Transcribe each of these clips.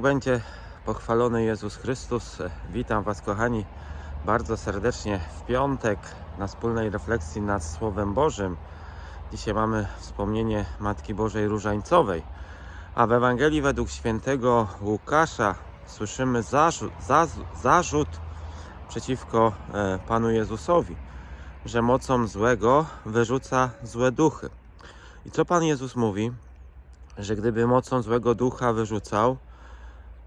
Niech będzie pochwalony Jezus Chrystus. Witam Was, kochani, bardzo serdecznie w piątek na wspólnej refleksji nad Słowem Bożym. Dzisiaj mamy wspomnienie Matki Bożej Różańcowej, a w Ewangelii według świętego Łukasza słyszymy zarzut, zarzut, przeciwko e, Panu Jezusowi, że mocą złego wyrzuca złe duchy. I co Pan Jezus mówi? Że gdyby mocą złego ducha wyrzucał,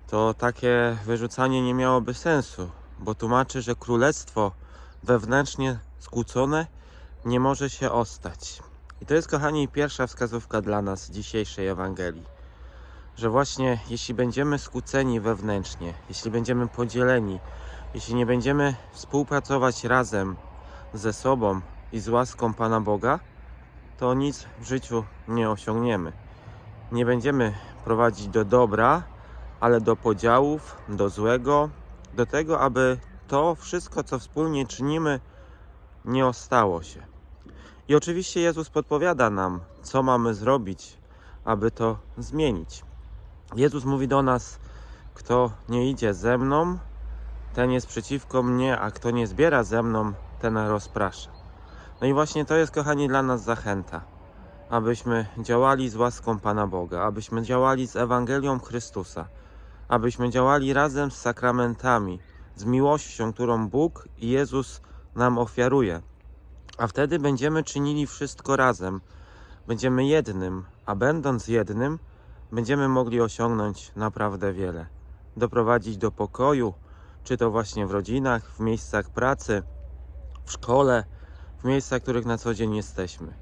to takie wyrzucanie nie miałoby sensu, bo tłumaczy, że królestwo wewnętrznie skłócone nie może się ostać. I to jest, kochani, pierwsza wskazówka dla nas dzisiejszej Ewangelii. Że właśnie jeśli będziemy skłóceni wewnętrznie, jeśli będziemy podzieleni, jeśli nie będziemy współpracować razem ze sobą i z łaską Pana Boga, to nic w życiu nie osiągniemy. Nie będziemy prowadzić do dobra, ale do podziałów, do złego, do tego, aby to wszystko, co wspólnie czynimy, nie ostało się. I oczywiście Jezus podpowiada nam, co mamy zrobić, aby to zmienić. Jezus mówi do nas: Kto nie idzie ze mną, ten jest przeciwko mnie, a kto nie zbiera ze mną, ten rozprasza. No i właśnie to jest, kochani, dla nas zachęta, abyśmy działali z łaską Pana Boga, abyśmy działali z Ewangelią Chrystusa, abyśmy działali razem z sakramentami, z miłością, którą Bóg i Jezus nam ofiaruje. A wtedy będziemy czynili wszystko razem, będziemy jednym, a będąc jednym, będziemy mogli osiągnąć naprawdę wiele. Doprowadzić do pokoju, czy to właśnie w rodzinach, w miejscach pracy, w szkole, w miejscach, w których na co dzień jesteśmy.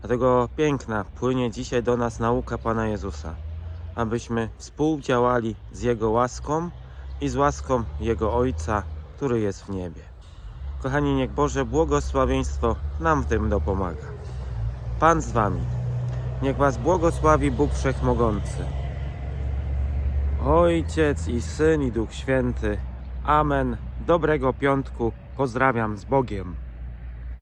Dlatego piękna płynie dzisiaj do nas nauka Pana Jezusa, abyśmy współdziałali z Jego łaską i z łaską Jego Ojca, który jest w niebie. Kochani, niech Boże błogosławieństwo nam w tym dopomaga. Pan z Wami. Niech Was błogosławi Bóg Wszechmogący. Ojciec i Syn i Duch Święty. Amen. Dobrego piątku. Pozdrawiam z Bogiem.